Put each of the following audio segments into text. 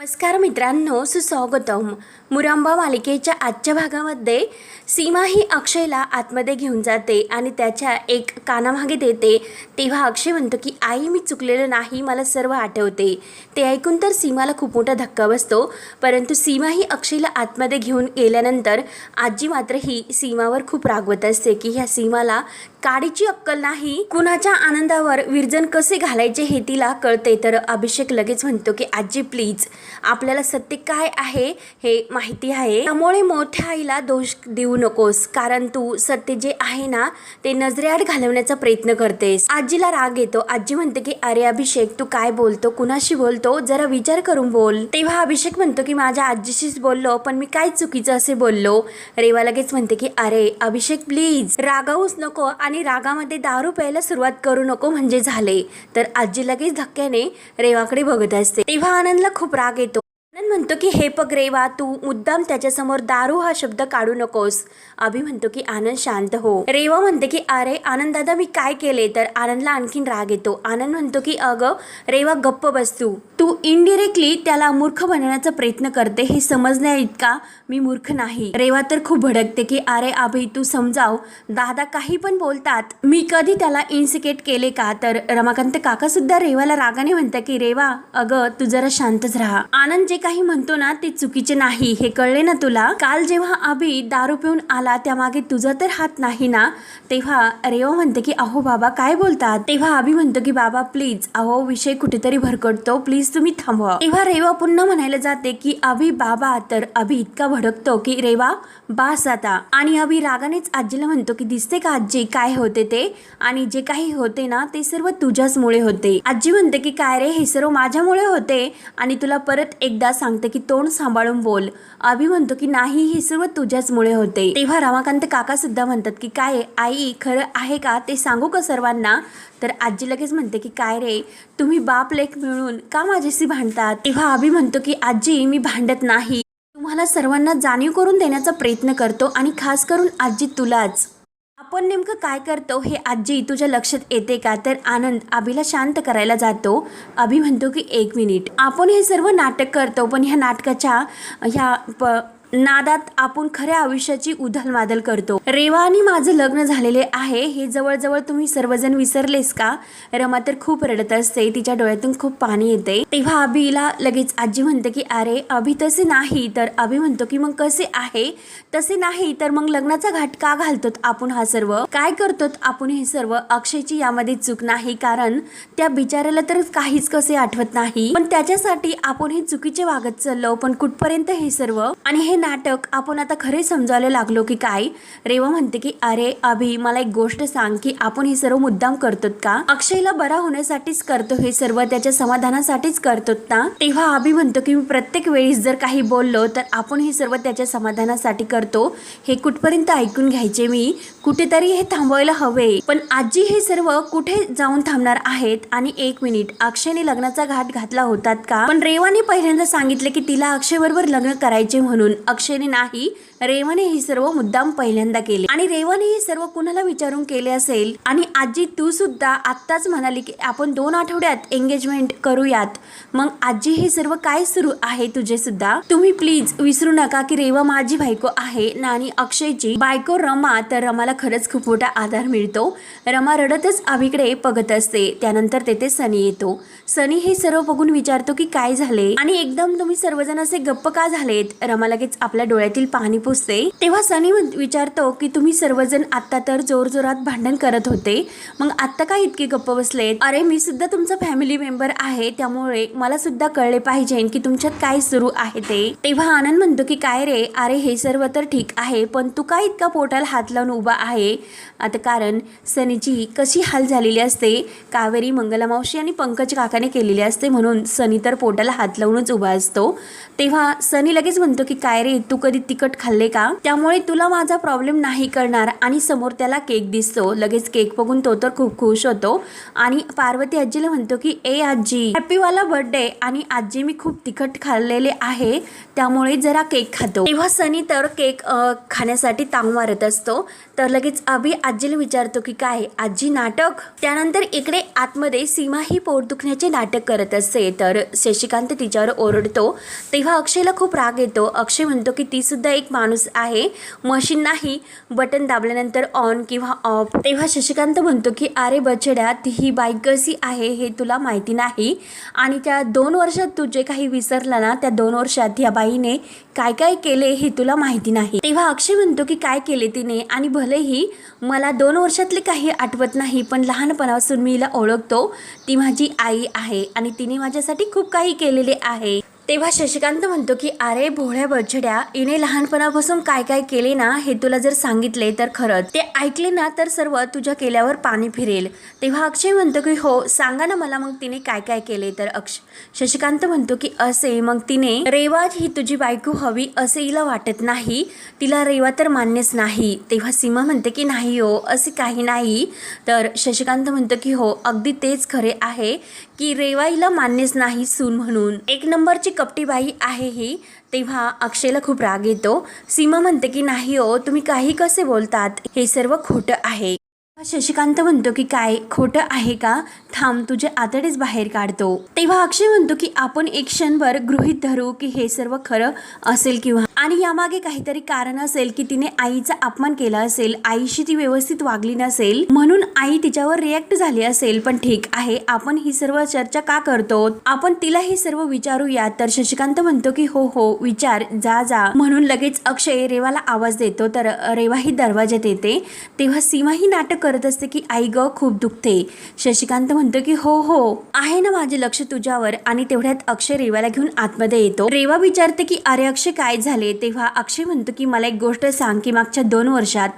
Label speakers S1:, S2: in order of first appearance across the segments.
S1: नमस्कार मित्रांनो सुस्वागतम. मुरांबा मालिकेच्या आजच्या भागामध्ये सीमा ही अक्षयला आतमध्ये घेऊन जाते आणि त्याच्या एक कानामागे देते. तेव्हा अक्षय म्हणतो की आई मी चुकलेलं नाही मला सर्व आठवते. ते ऐकून तर सीमाला खूप मोठा धक्का बसतो परंतु सीमा ही अक्षयला आतमध्ये घेऊन गेल्यानंतर आजी मात्र ही सीमावर खूप रागवत असते की ह्या सीमाला काडीची अक्कल नाही? कुणाच्या आनंदावर विरजन कसे घालायचे हे तिला कळते. तर अभिषेक लगेच म्हणतो की आजी प्लीज. आपल्याला सत्य काय आहे हे माहिती आहे. त्यामुळे मोठ्या आईला दोष देऊ नकोस. कारण तू सत्य जे आहे ना ते नजरेआड घालवण्याचा प्रयत्न करतेस. आजीला राग येतो. आजी म्हणते की अरे अभिषेक तू काय बोलतो? कुणाशी बोलतो? जरा विचार करून बोल. तेव्हा अभिषेक म्हणतो की माझ्या आजीशीच बोललो पण मी काय चुकीचं असे बोललो? रेवा लगेच म्हणते की अरे अभिषेक प्लीज रागावूच नको आणि रागामध्ये दारू प्यायला सुरुवात करू नको म्हणजे झाले. तर आजी लगेच धक्क्याने रेवाकडे बघत असते. तेव्हा आनंदला खूप राग येतो. म्हणतो की हे पग रेवा तू मुद्दाम त्याच्यासमोर दारू हा शब्द काढू नकोस. अभि म्हणतो की आनंद शांत हो. रेवा म्हणते की अरे आनंद दादा मी काय केले? तर आनंदला आणखीन राग येतो. आनंद म्हणतो की अगं रेवा गप्प बस तू. तू इनडिरेक्टली त्याला मूर्ख बनवण्याचा प्रयत्न करते. हे समजण्या इतका मी मूर्ख नाही. रेवा तर खूप भडकते की अरे अभि तू समजाव. दादा काही पण बोलतात. मी कधी त्याला इन्सिकेट केले का? तर रमाकांत काका सुद्धा रेवाला रागाने म्हणतात की रेवा अगं तू जरा शांतच राहा. आनंद जे काही म्हणतो ना ते चुकीचे नाही. हे कळले ना तुला? काल जेव्हा अभि दारू पिऊन आला त्यामागे तुझा तर हात नाही ना? तेव्हा रेवा म्हणते की अहो बाबा काय बोलतात? तेव्हा अभि म्हणतो की बाबा प्लीज अहो विषय कुठेतरी भरकटतो. प्लीज तुम्ही थांबवा. तेव्हा रेवा पुन्हा म्हणायला जाते की अभि बाबा तर अभि इतका भडकतो की रेवा बास आता. आणि अभि रागानेच आजीला म्हणतो की दिसते का आजी? काय होते ते? आणि जे काही होते ना ते सर्व तुझ्याचमुळे होते. आजी म्हणते की काय रे हे सर्व माझ्यामुळे होते? आणि तुला परत एकदा सांगते की तोंड सांभाळून बोल. अभि म्हणतो की नाही हे सर्व तुझ्याचमुळे होते. तेव्हा रमाकांत काका सुद्धा म्हणतात की काय आई खरं आहे का? ते सांगू का सर्वांना? तर आजी लगेच म्हणते की काय रे? तुम्ही बाप लेख मिळून का माझ्याशी भांडतात? तेव्हा अभि म्हणतो की आजी मी भांडत नाही. तुम्हाला सर्वांना जाणीव करून देण्याचा प्रयत्न करतो आणि खास करून आजी तुलाच. आपण नेमकं काय करतो हे आजी तुझ्या लक्षात येते का? तर आनंद अभिला शांत करायला जातो. अभि म्हणतो की एक मिनिट. आपण हे सर्व नाटक करतो पण ह्या नाटकाच्या ह्या प नादात आपण खऱ्या आयुष्याची उधलमादल करतो. रेवा आणि माझं लग्न झालेले आहे हे जवळजवळ तुम्ही सर्वजण विसरलेस का? रमा तर खूप रडत असते तिच्या डोळ्यातून खूप पाणी येते. तेव्हा अभिला लगेच आजी म्हणते की अरे अभि तसे नाही तर अभि म्हणतो की मग कसे आहे? तसे नाही तर मग लग्नाचा घाट का घालतो आपण हा सर्व? काय करतो आपण हे सर्व? अक्षयची यामध्ये चूक नाही कारण त्या बिचाऱ्याला तर काहीच कसे आठवत नाही. पण त्याच्यासाठी आपण हे चुकीचे वागत चाललो पण कुठपर्यंत हे सर्व? आणि हे नाटक आपण आता खरे समजायला लागलो की काय? रेवा म्हणते की अरे अभि मला एक गोष्ट सांग की आपण हे सर्व मुद्दाम करतो का? अक्षयला बरा होण्यासाठीच करतो हे सर्व त्याच्या समाधानासाठीच करतो ना? तेव्हा अभि म्हणतो की मी प्रत्येक वेळेस जर काही बोललो तर आपण हे सर्व त्याच्या समाधानासाठी करतो. हे कुठपर्यंत ऐकून घ्यायचे मी? कुठेतरी हे थांबवायला हवे. पण आजी हे सर्व कुठे जाऊन थांबणार आहेत? आणि एक मिनिट अक्षयने लग्नाचा घाट घातला होतात का? पण रेवाने पहिल्यांदा सांगितले की तिला अक्षय बरोबर लग्न करायचे म्हणून. अक्षयने नाही रेवने हे सर्व मुद्दाम पहिल्यांदा केले. आणि रेवाने हे सर्व कुणाला विचारून केले असेल? आणि आजी तू सुद्धा आत्ताच म्हणाली की आपण दोन आठवड्यात एंगेजमेंट करूयात. मग आजी हे सर्व काय सुरू आहे तुझे सुद्धा? तुम्ही प्लीज विसरू नका की रेवा माझी बायको आहे. ना आणि अक्षयची बायको रमा तर रमाला खरंच खूप मोठा आधार मिळतो. रमा रडतच अभिकडे बघत असते. त्यानंतर तेथे सनी येतो. सनी हे सर्व बघून विचारतो की काय झाले? आणि एकदम तुम्ही सर्वजण असे गप्प का झालेत? रमा लगेच आपल्या डोळ्यातील पाणी पुसते. तेव्हा सनी विचारतो की तुम्ही सर्वजण आता तर जोरजोरात भांडण करत होते. मग आता काय इतके गप्प बसलेत? अरे मी सुद्धा तुमचा फॅमिली मेंबर आहे. त्यामुळे मला सुद्धा कळले पाहिजे की तुमच्यात काय सुरू आहे ते. तेव्हा आनंद म्हणतो की काय रे? अरे हे सर्व तर ठीक आहे पण तू काय इतका पोटाला हात लावून उभा आहे? आता कारण सनीची कशी हाल झालेली असते कावेरी मंगलमावशी आणि पंकज काकाने केलेली असते म्हणून सनी तर पोटाला हात लावूनच उभा असतो. तेव्हा सनी लगेच म्हणतो की काय रे? तू कधी तिखट खाल्लं खाल्ले का? त्यामुळे तुला माझा प्रॉब्लेम नाही करणार. आणि समोर त्याला केक दिसतो. लगेच केक बघून तो तर खूप खुश होतो. आणि पार्वती आजीला म्हणतो की ए आजी हॅपीवाला बर्थडे आणि आजी मी खूप तिखट खाल्लेले आहे. त्यामुळे जरा केक खातो. तेव्हा सनी तर केक खाण्यासाठी तांग मारत असतो. तर लगेच अभि आजीला विचारतो की काय आजी नाटक? त्यानंतर इकडे आतमध्ये सीमा ही पोट दुखण्याचे नाटक करत असते. तर शशिकांत तिच्यावर ओरडतो. तेव्हा अक्षयला खूप राग येतो. अक्षय म्हणतो की ती सुद्धा एक माणूस आहे. मशीन नाही. बटन दाबल्यानंतर ऑन किंवा ऑफ तेव्हा शशिकांत म्हणतो की अरे बछड्या ही बाईक कशी आहे हे तुला माहिती नाही. आणि त्या दोन वर्षात तू जे काही विसरला ना त्या दोन वर्षात या बाईने काय काय केले हे तुला माहिती नाही. तेव्हा अक्षय म्हणतो की काय केले तिने? आणि भलेही मला दोन वर्षातले काही आठवत नाही पण लहानपणापासून मी हिला ओळखतो. ती माझी आई आहे आणि तिने माझ्यासाठी खूप काही केलेले आहे. तेव्हा शशिकांत म्हणतो की अरे भोळ्या बछड्या इने लहानपणापासून काय काय केले ना हे तुला जर सांगितले तर खरंच. ते ऐकले ना तर सर्व तुझ्या केल्यावर पाणी फिरेल. तेव्हा अक्षय म्हणतो की हो सांगा ना मला मग तिने काय काय केले? तर अक्ष शशिकांत म्हणतो की असे मग तिने रेवा ही तुझी बायको हवी असे हिला वाटत नाही. तिला रेवा तर मान्यच नाही. तेव्हा सीमा म्हणते की नाही हो असे काही नाही. तर शशिकांत म्हणतो की हो अगदी तेच खरे आहे की रेवा हिला मान्यच नाही सून म्हणून. एक नंबरची कपटी बाई आहे ही. तेव्हा अक्षयला खूप राग येतो. सीमा म्हणते की नाही हो तुम्ही काही कसे बोलतात? हे सर्व खोटं आहे. शशिकांत म्हणतो की काय खोटं आहे का? थांब तुझे आतडेच बाहेर काढतो. तेव्हा अक्षय म्हणतो की आपण एक क्षणभर गृहित धरू की हे सर्व खरं असेल किंवा आणि यामागे काहीतरी कारण असेल की तिने आईचा अपमान केला असेल आईशी ती व्यवस्थित वागली नसेल म्हणून आई तिच्यावर रिॲक्ट झाली असेल. पण ठीक आहे आपण ही सर्व चर्चा का करतो? आपण तिला हे सर्व विचारूया. तर शशिकांत म्हणतो की हो हो विचार जा जा. म्हणून लगेच अक्षय रेवाला आवाज देतो. तर रेवाही दरवाज्यात येते. तेव्हा सीमाही नाटक करत असते की आई ग खूप दुखते. शशिकांत म्हणतो की हो हो आहे ना माझे लक्ष तुझ्यावर. आणि तेवढ्यात अक्षय रेवाला घेऊन आतमध्ये येतो. रेवा विचारते की अरे अक्षय काय झाले? तेव्हा अक्षय म्हणतो की मला एक गोष्ट सांग की मागच्या दोन वर्षात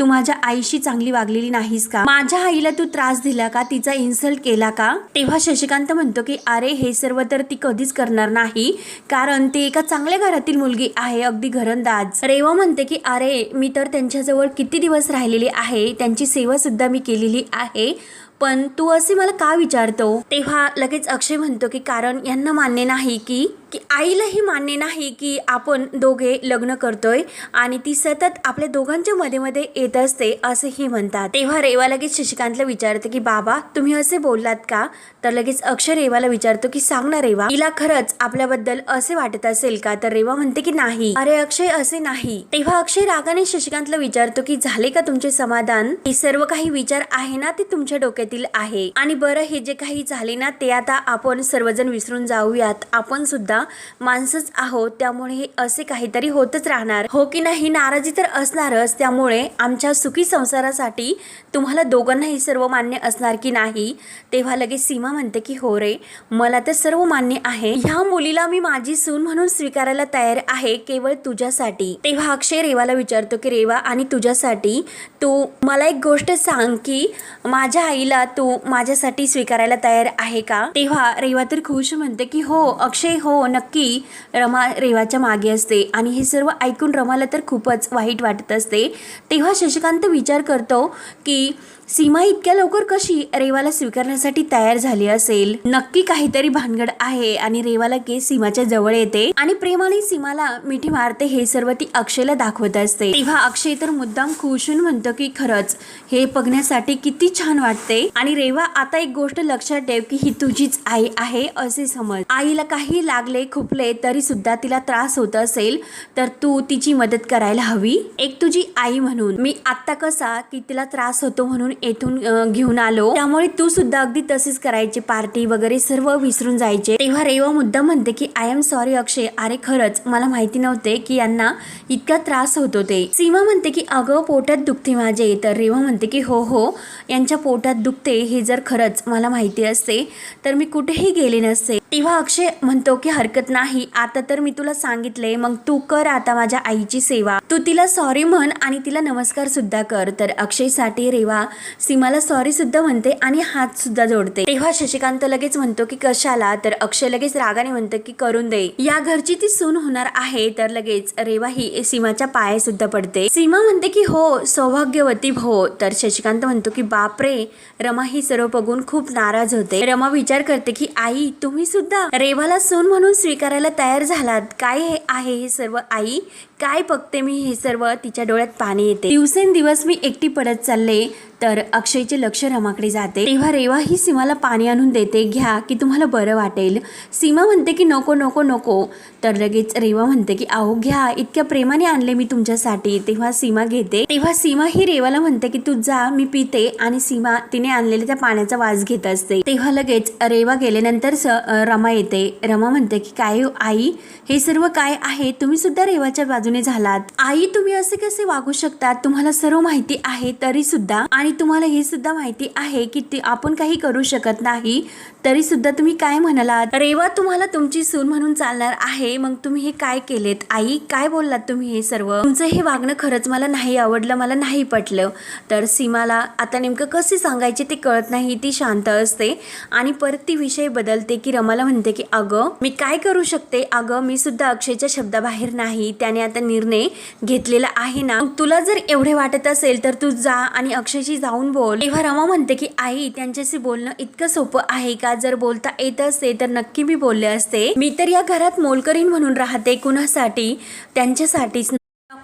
S1: तू माझ्या आईशी चांगली वागलेली नाहीस का? माझ्या आईला तू त्रास दिला का? तिचा इन्सल्ट केला का? तेव्हा शशिकांत म्हणतो की अरे हे सर्व तर ती कधीच करणार नाही. कारण ती एका चांगल्या घरातील मुलगी आहे अगदी घरंदाज. रेवा म्हणते की अरे मी तर त्यांच्याजवळ किती दिवस राहिलेली आहे. त्यांची सेवा सुद्धा मी केलेली आहे. पण तू असे मला का विचारतो? तेव्हा लगेच अक्षय म्हणतो की कारण यांना मान्य नाही की की आईलाही मान्य नाही की आपण दोघे लग्न करतोय आणि ती सतत आपल्या दोघांच्या मध्ये मध्ये येत असते असेही म्हणतात. तेव्हा रेवा लगेच शशिकांतला विचारते की बाबा तुम्ही असे बोललात का? तर लगेच अक्षय रेवाला विचारतो की सांग ना रेवा तिला खरंच आपल्याबद्दल असे वाटत असेल का? तर रेवा म्हणते की नाही. अरे अक्षय असे नाही. तेव्हा अक्षय रागाने शशिकांतला विचारतो की झाले का तुमचे समाधान? हे सर्व काही विचार आहे ना ते तुमच्या डोक्यातील आहे? आणि बरं हे जे काही झाले ना ते आता आपण सर्वजण विसरून जाऊयात. आपण सुद्धा माणसंच आहोत त्यामुळे हे असे काहीतरी होतच राहणार. हो की नाही नाराजी तर असणारच त्यामुळे आमच्या सुखी संसारासाठी तुम्हाला दोघांनाही सर्व मान्य असणार की नाही? तेव्हा लगेच सीमा म्हणते की हो रे मला तर सर्व मान्य आहे. ह्या मुलीला मी माझी सून म्हणून स्वीकारायला तयार आहे केवळ तुझ्यासाठी. तेव्हा अक्षय रेवाला विचारतो की रेवा आणि तुझ्यासाठी तू मला एक गोष्ट सांग की माझ्या आईला तू माझ्यासाठी स्वीकारायला तयार आहे का? तेव्हा रेवा तर खुश म्हणते की हो अक्षय हो नक्की रमा रेवाच्या मागे असते. आणि हे सर्व ऐकून रमाला तर खूपच वाईट वाटत असते. तेव्हा शशिकांत विचार करतो की सीमा इतक्या लवकर कशी रेवाला स्वीकारण्यासाठी तयार झाली असेल? नक्की काहीतरी भानगड आहे आणि रेवाला केस सीमाच्या जवळ येते आणि प्रेमाने सीमाला मिठी मारते हे सर्व ती अक्षयला दाखवत असते. तेव्हा अक्षय तर मुद्दाम खुशून म्हणतो की खरंच हे बघण्यासाठी किती छान वाटते. आणि रेवा आता एक गोष्ट लक्षात ठेव की ही तुझीच आई आहे असे समज. आईला काही लागले खुपले तरी सुद्धा तिला त्रास होत असेल तर तू तिची मदत करायला हवी? एक तुझी आई म्हणून. मी आत्ता कसा की तिला त्रास होतो म्हणून येथून घेऊन आलो. त्यामुळे तू सुद्धा अगदी तसेच करायची पार्टी वगैरे सर्व विसरून जायचे. तेव्हा रेवा मुद्दा म्हणते की आय एम सॉरी अक्षय. अरे खरंच. मला माहिती नव्हते की यांना इतका त्रास होतो ते सीमा म्हणते की अगं पोटात दुखते माझे. तर रेवा म्हणते की हो हो. यांच्या पोटात दुखते हे जर खरंच मला माहिती असते तर मी कुठेही गेले नसते. तेव्हा अक्षय म्हणतो की हरकत नाही. आता तर मी तुला सांगितले. मग तू कर आता माझ्या आईची सेवा. तू तिला सॉरी म्हण आणि तिला नमस्कार सुद्धा कर. तर अक्षयसाठी रेवा सीमाला सॉरी सुद्धा म्हणते आणि हात सुद्धा जोडते. तेव्हा शशिकांत लगेच म्हणतो की कशाला? तर अक्षय लगेच रागाने म्हणतो की करून दे. या घरची ती सून होणार आहे तर लगेच रेवा ही सीमाच्या पाया सुद्धा पडते. सीमा म्हणते की हो सौभाग्यवती हो तर शशिकांत म्हणतो की बापरे रमा ही सर्व बघून खूप नाराज होते. रमा विचार करते की आई तुम्ही सुद्धा रेवाला सून म्हणून स्वीकारायला तयार झालात. काय आहे हे सर्व आई? काय बघते मी हे सर्व? तिच्या डोळ्यात पाणी येते. दिवसेंदिवस मी एकटी पडत चालले. तर अक्षयचे लक्ष रमाकडे जाते. तेव्हा रेवा ही सीमाला पाणी आणून देते. घ्या की तुम्हाला बरं वाटेल. सीमा म्हणते की नको नको नको. तर लगेच रेवा म्हणते की आहो घ्या इतक्या प्रेमाने आणले मी तुमच्यासाठी. तेव्हा सीमा घेते. तेव्हा सीमा ही रेवाला म्हणते की तू जा मी पिते. आणि सीमा तिने आणलेल्या त्या पाण्याचा वास घेत असते. तेव्हा लगेच रेवा गेल्यानंतर स रमा येते. रमा म्हणते की काय हो, आई? हे सर्व काय आहे? तुम्ही सुद्धा रेवाच्या बाजूने झालात. आई तुम्ही असे कसे वागू शकता? तुम्हाला सर्व माहिती आहे तरी सुद्धा. आणि तुम्हाला हे सुद्धा माहिती आहे की ते आपण काही करू शकत नाही. तरी सुद्धा तुम्ही काय म्हणालात? रेवा तुम्हाला तुमची सून म्हणून चालणार आहे. मग तुम्ही हे काय केलेत? आई काय बोललात तुम्ही हे सर्व? तुमचं हे वागणं खरंच मला नाही आवडलं मला नाही पटलं. तर सीमाला आता नेमकं कसे सांगायचे ते कळत नाही. ती शांत असते आणि परत ती विषय बदलते की रमाला म्हणते की अगं मी काय करू शकते? अगं मी सुद्धा अक्षयच्या शब्दाबाहेर नाही. त्याने आता निर्णय घेतलेला आहे ना? तुला जर एवढे वाटत असेल तर तू जा आणि अक्षयशी जाऊन बोल. तेव्हा रमा म्हणते की आई त्यांच्याशी बोलणं इतकं सोपं आहे का? जर बोलता येत असते तर नक्की मी बोलले असते. मी तर या घरात मोलकरीन म्हणून राहते. कुणासाठी? त्यांच्यासाठीच.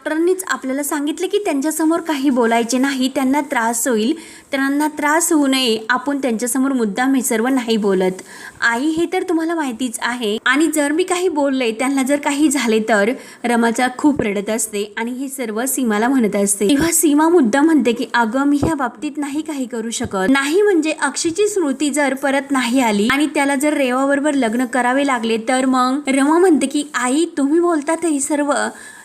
S1: डॉक्टरांनीच आपल्याला सांगितले की त्यांच्यासमोर काही बोलायचे नाही त्यांना त्रास होईल. त्यांना त्रास होऊ नये आपण त्यांच्यासमोर मुद्दाम हे सर्व नाही बोलत. आई हे तर तुम्हाला माहितीच आहे. आणि जर मी काही बोलले त्यांना जर काही झाले तर? रमाचा खूप रडत असते आणि हे सर्व सीमाला म्हणत असते. तेव्हा सीमा मुद्दा म्हणते की अगं मी ह्या बाबतीत नाही काही करू शकत. नाही म्हणजे अक्षयची स्मृती जर परत नाही आली आणि त्याला जर रेवाबरोबर लग्न करावे लागले तर मग? रमा म्हणते की आई तुम्ही बोलता ते सर्व.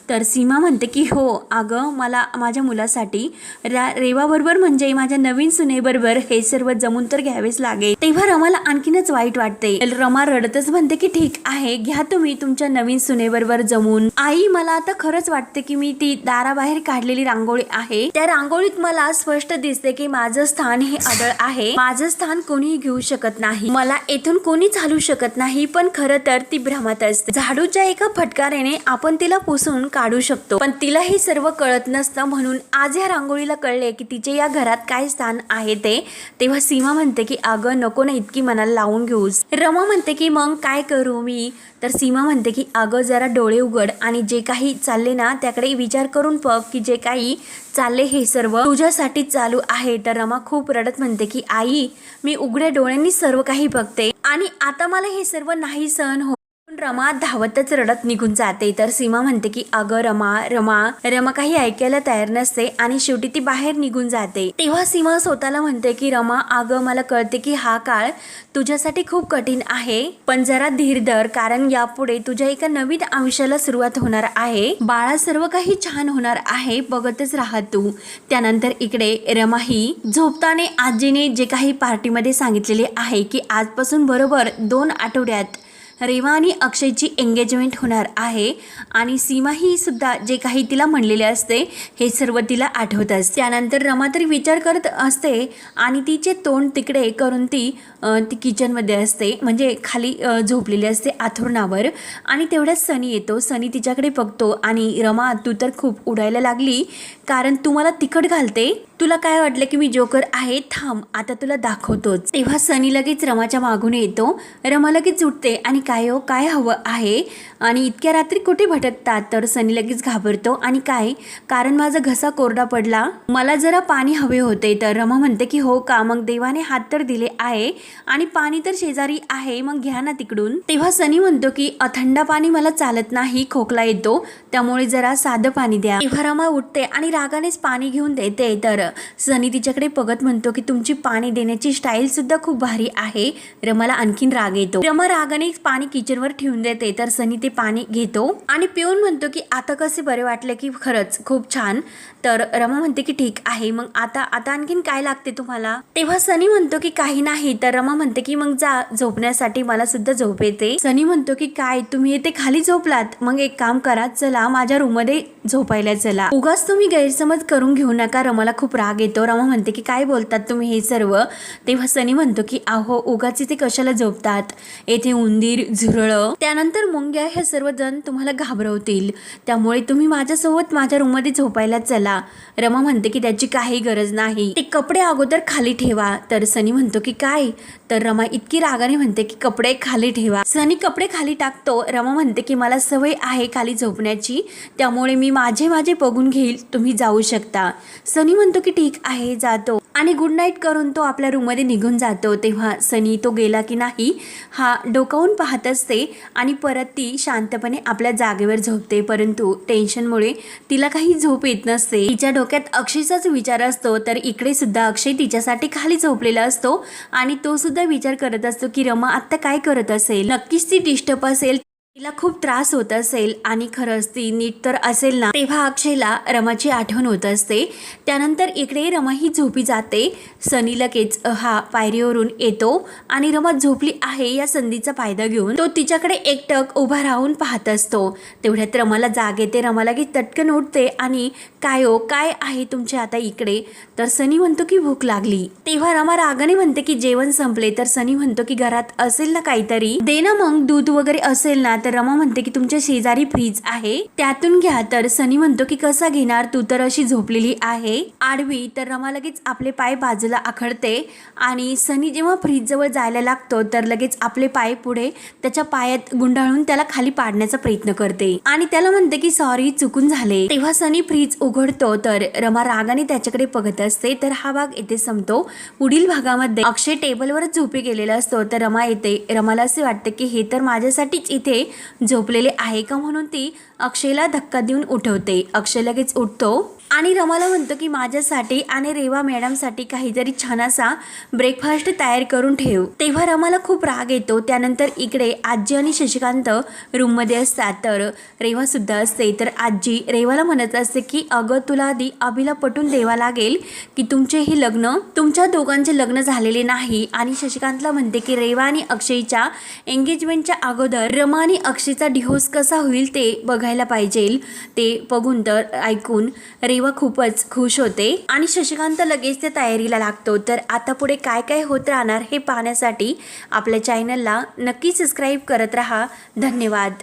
S1: तर सीमा म्हणते की हो अगं मला माझ्या मुलासाठी रा रेवाबरोबर म्हणजे माझ्या नवीन सुनेबरोबर हे सर्व जमून तर घ्यावेच लागेल. तेव्हा रमाला आणखीनच वाईट वाटते. रमा रडतच म्हणते की ठीक आहे घ्या तुम्ही तुमच्या नवीन सुनेबरोबर जमून. आई मला आता खरंच वाटते की मी ती दाराबाहेर काढलेली रांगोळी आहे. त्या रांगोळीत मला स्पष्ट दिसते की माझं स्थान हे अडळ आहे. माझं स्थान कोणीही घेऊ शकत नाही. मला येथून कोणीच हलू शकत नाही पण खरं तर ती भ्रमात असते. झाडूच्या एका फटकाऱ्याने आपण तिला पुसून काढू शकतो. पण तिला हे सर्व कळत नसतं म्हणून आज या रांगोळीला कळले की तिचे या घरात काय स्थान आहे ते. तेव्हा सीमा म्हणते की अगं नको ना इतकी मनाला लावून घेऊस. रमा म्हणते की मग काय करू मी? तर सीमा म्हणते की अगं जरा डोळे उघड आणि जे काही चालले ना त्याकडे विचार करून बघ की जे काही चालले हे सर्व तुझ्यासाठी चालू आहे. तर रमा खूप रडत म्हणते की आई मी उघड्या डोळ्यांनी सर्व काही बघते आणि आता मला हे सर्व नाही सहन हो रमा धावतच रडत निघून जाते. तर सीमा म्हणते की अगं रमा रमा. रमा काही ऐकायला तयार नसते आणि शेवटी ती बाहेर निघून जाते. तेव्हा सीमा स्वतःला म्हणते की रमा अगं मला कळते की हा काळ तुझ्यासाठी खूप कठीण आहे. पण जरा धीर धर कारण यापुढे तुझ्या एका नवीन आयुष्याला सुरुवात होणार आहे. बाळा सर्व काही छान होणार आहे बघतच राहा तू. त्यानंतर इकडे रमा ही झोपताने आजीने जे काही पार्टीमध्ये सांगितलेले आहे की आजपासून बरोबर दोन आठवड्यात रेवा आणि अक्षयची एंगेजमेंट होणार आहे. आणि सीमा ही सुद्धा जे काही तिला म्हणलेले असते हे सर्व तिला आठवत असते त्यानंतर रमा तरी विचार करत असते आणि तिचे तोंड तिकडे करून ती ती किचनमध्ये असते. म्हणजे खाली झोपलेली असते आथुरणावर. आणि तेवढ्यात सनी येतो. सनी तिच्याकडे बघतो. आणि रमा तू तर खूप उडायला लागली. कारण तू मला तिखट घालते. तुला काय वाटलं की मी जोकर आहे? थांब. आता तुला दाखवतोच. तेव्हा सनी लगेच रमाच्या मागून येतो. रमा लगेच उठते. आणि काय हो? काय हवं आहे? आणि इतक्या रात्री कुठे भटकतात? तर सनी लगेच घाबरतो. आणि काय? कारण माझा घसा कोरडा पडला. मला जरा पाणी हवे होते. तर रमा म्हणते की हो का? मग देवाने हात तर दिले आहे. आणि पाणी तर शेजारी आहे मग घ्या ना तिकडून. तेव्हा सनी म्हणतो की थंड पाणी मला चालत नाही खोकला येतो त्यामुळे जरा साधं पाणी द्या. तेव्हा रमा उठते आणि रागानेच पाणी घेऊन देते. तर सनी तिच्याकडे बघत म्हणतो की तुमची पाणी देण्याची स्टाईल सुद्धा खूप भारी आहे. रमाला आणखीन राग येतो. रमा रागाने पाणी किचनवर ठेवून देते. तर सनी ते पाणी घेतो आणि पिऊन म्हणतो की आता कसे बरे वाटले की खरंच खूप छान. तर रमा म्हणते की ठीक आहे मग आता आता आणखीन काय लागते तुम्हाला? तेव्हा सनी म्हणतो की काही नाही. तर रमा म्हणते की मग जा झोपण्यासाठी मला सुद्धा झोप येते. सनी म्हणतो की काय तुम्ही येते खाली झोपलात? मग एक काम करा चला माझ्या रूममध्ये झोपायला चला. उगाच तुम्ही गैरसमज करून घेऊ नका रमाला खूप राग येतो. रमा म्हणते की काय बोलतात तुम्ही हे सर्व? तेव्हा सनी म्हणतो की आहो उगाच इथे कशाला झोपतात? येथे उंदीर झुरळ. त्यानंतर मुंग्या हे सर्वजण तुम्हाला घाबरवतील. त्यामुळे तुम्ही माझ्यासोबत माझ्या रूममध्ये झोपायला चला. रमा म्हणते की त्याची काही गरज नाही. ते कपडे अगोदर खाली ठेवा. तर सनी म्हणतो की काय? तर रमा इतकी रागाने म्हणते की कपडे खाली ठेवा. सनी कपडे खाली टाकतो. रमा म्हणते की मला सवय आहे खाली झोपण्याची. त्यामुळे मी माझे माझे बघून घेईल. तुम्ही जाऊ शकता. सनी म्हणतो की ठीक आहे जातो. आणि गुड नाईट करून तो आपल्या रूममध्ये निघून जातो. तेव्हा सनी तो गेला की नाही हा डोकावून पाहत असते आणि परत ती शांतपणे आपल्या जागेवर झोपते. परंतु टेन्शनमुळे तिला काही झोप येत नसते. तिच्या डोक्यात अक्षयचाच विचार असतो तर इकडे सुद्धा अक्षय तिच्यासाठी खाली झोपलेला असतो आणि तो सुद्धा विचार करत असतो की रमा आत्ता काय करत असेल? नक्कीच ती डिस्टर्ब असेल. तिला खूप त्रास होत असेल आणि खरंच ती नीट तर असेल ना तेव्हा अक्षयला रमाची आठवण होत असते. त्यानंतर इकडे रमा ही झोपी जाते. सनी लगेच हा पायरीवरून येतो आणि रमा झोपली आहे या संधीचा फायदा घेऊन तो तिच्याकडे एकटक उभा राहून पाहत असतो. तेवढ्यात रमाला जाग येते. रमा लगेच तटकन उठते आणि काय ओ काय आहे तुमचे आता इकडे? तर सनी म्हणतो की भूक लागली. तेव्हा रमा रागाने म्हणते की जेवण संपले. तर सनी म्हणतो की घरात असेल ना काहीतरी? दे ना मग दूध वगैरे असेल ना तर रमा म्हणते की तुमच्या शेजारी फ्रीज आहे त्यातून घ्या. तर सनी म्हणतो की कसा घेणार? तू तर अशी झोपलेली आहे. आडवी तर रमा लगेच आपले पाय बाजूला आखडते आणि सनी जेव्हा फ्रीज जवळ जायला लागतो तर लगेच आपले पाय पुढे त्याच्या पायात गुंडाळून त्याला खाली पाडण्याचा प्रयत्न करते. आणि त्याला म्हणते की सॉरी चुकून झाले. तेव्हा सनी फ्रीज उघडतो तर रमा रागाने त्याच्याकडे बघत असते. तर हा भाग येथे संपतो. पुढील भागामध्ये अक्षय टेबलवरच झोपी गेलेला असतो. तर रमा येते. रमाला असे वाटते की हे तर माझ्यासाठीच इथे झोपलेले आहे का म्हणून ती अक्षयला धक्का देऊन उठवते. अक्षय लगेच उठतो. आणि रमाला म्हणतो की माझ्यासाठी आणि रेवा मॅडमसाठी काहीतरी छान असा ब्रेकफास्ट तयार करून ठेव. तेव्हा रमाला खूप राग येतो. त्यानंतर इकडे आजी आणि शशिकांत रूममध्ये असतात. तर रेवा सुद्धा असते. तर आजी रेवाला म्हणत असते की अगं तुला आधी अभिला पटून द्यावा लागेल की तुमचे हे लग्न तुमच्या दोघांचे लग्न झालेले नाही. आणि शशिकांतला म्हणते की रेवा आणि अक्षयच्या एंगेजमेंटच्या अगोदर रमा आणि अक्षयचा डिहोस कसा होईल ते बघायला पाहिजे. ते बघून तर ऐकून रेवा खूपच खुश होते. आणि शशिकांत लगेच त्या तयारीला लागतो. तर आता पुढे काय काय होत राहणार हे पाहण्यासाठी आपल्या चॅनलला नक्की सबस्क्राईब करत राहा. धन्यवाद.